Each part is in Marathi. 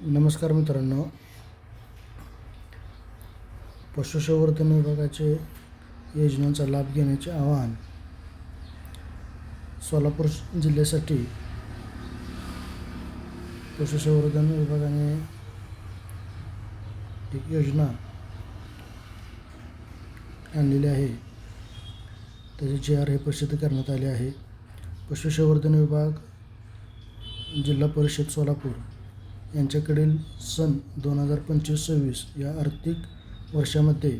नमस्कार मित्रांनो. पशुसंवर्धन विभागाचे योजनांचा लाभ घेण्याचे आवाहन सोलापूर जिल्ह्यासाठी पशुसंवर्धन विभागाने एक योजना आणलेली आहे. त्याचे जे आर हे प्रसिद्ध करण्यात आले आहे. पशुसंवर्धन विभाग जिल्हा परिषद सोलापूर. यांच्याकडील सन दोन हजार पंचवीस सव्वीस या आर्थिक वर्षामध्ये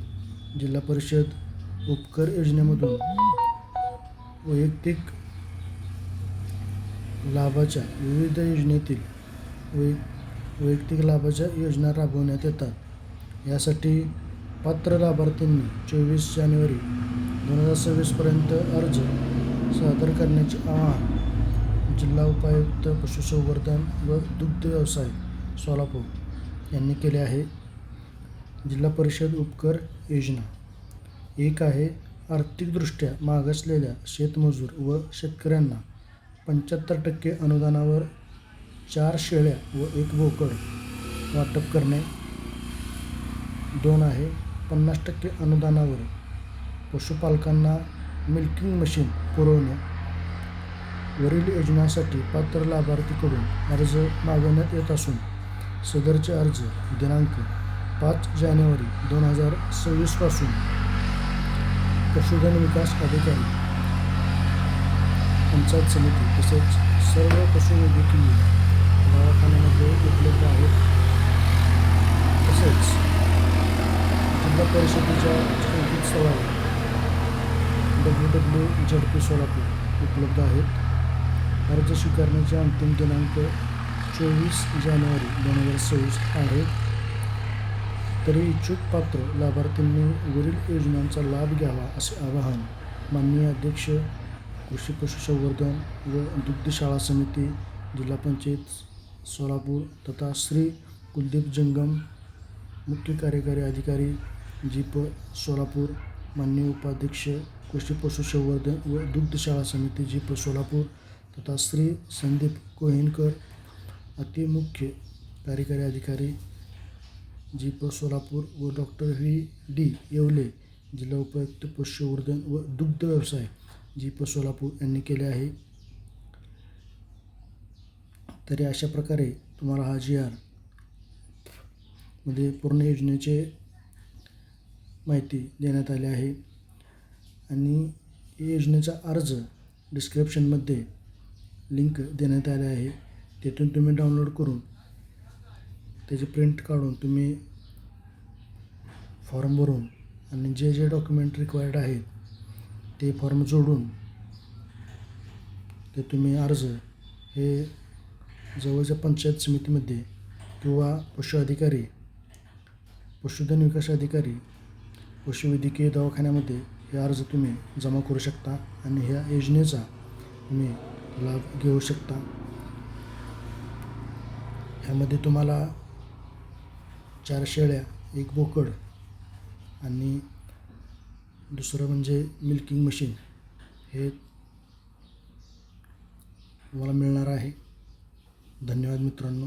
जिल्हा परिषद उपकर योजनेमधून वैयक्तिक लाभाच्या विविध योजनेतील वै वैयक्तिक लाभाच्या योजना राबवण्यात येतात. यासाठी पात्र लाभार्थ्यांनी चोवीस जानेवारी दोन हजार सव्वीसपर्यंत अर्ज सादर करण्याचे आवाहन जिल्हा उपायुक्त पशुसंवर्धन व दुग्ध व्यवसाय सोलापूर यांनी केले आहे. जिल्हा परिषद उपकर योजना. एक आहे आर्थिकदृष्ट्या मागासलेल्या शेतमजूर व शेतकऱ्यांना पंच्याहत्तर टक्के अनुदानावर चार शेळ्या व एक बोकड वाटप करणे. दोन आहे पन्नास टक्के अनुदानावर पशुपालकांना मिल्किंग मशीन पुरवणे. वरील योजनांसाठी पात्र लाभार्थीकडून अर्ज मागवण्यात येत असून सदरचे अर्ज दिनांक पाच जानेवारी दोन हजार सव्वीसपासून पशुधन विकास अधिकारी पंचायत समिती तसेच सर्व पशुवैद्यकीय दवाखान्यामध्ये उपलब्ध आहेत. तसेच जिल्हा परिषदेच्या संकेतस्थळावर W W Z P Solapur उपलब्ध आहेत. अर्ज स्वीकारण्याचे अंतिम दिनांक चोवीस जानेवारी दोन हजार सव्वीस आहे. तरी इच्छुक पात्र लाभार्थ्यांनी वरील योजनांचा लाभ घ्यावा असे आवाहन माननीय अध्यक्ष कृषी पशुसंवर्धन व दुग्धशाळा समिती जिल्हा पंचायत सोलापूर तथा श्री कुलदीप जंगम मुख्य कार्यकारी अधिकारी जीप सोलापूर माननीय उपाध्यक्ष कृषी पशुसंवर्धन व दुग्धशाळा समिती जीप सोलापूर तथा श्री संदीप कोहिनकर अतिमुख्य कार्यकारी अधिकारी जी प सोलापूर व डॉक्टर व्ही डी येवले जिल्हा उपायुक्त पशुवर्धन व दुग्ध व्यवसाय जी प सोलापूर यांनी केले आहे. तरी अशा प्रकारे तुम्हाला हा जी आरमध्ये पूर्ण योजनेचे माहिती देण्यात आली आहे. आणि या योजनेचा अर्ज डिस्क्रिप्शनमध्ये लिंक देण्यात आले आहे. तिथून तुम्ही डाउनलोड करून त्याची प्रिंट काढून तुम्ही फॉर्म भरून आणि जे जे डॉक्युमेंट रिक्वायर्ड आहेत ते फॉर्म जोडून ते तुम्ही अर्ज हे जवळच्या पंचायत समितीमध्ये किंवा पशु अधिकारी पशुधन विकास अधिकारी पशुवैद्यकीय दवाखान्यामध्ये हे अर्ज तुम्ही जमा करू शकता आणि ह्या योजनेचा तुम्ही लाभ घेऊ शकता. ह्यामध्ये तुम्हाला चार शेळ्या एक बोकड आणि दुसरं म्हणजे मिल्किंग मशीन हे तुम्हाला मिळणार आहे. धन्यवाद मित्रांनो.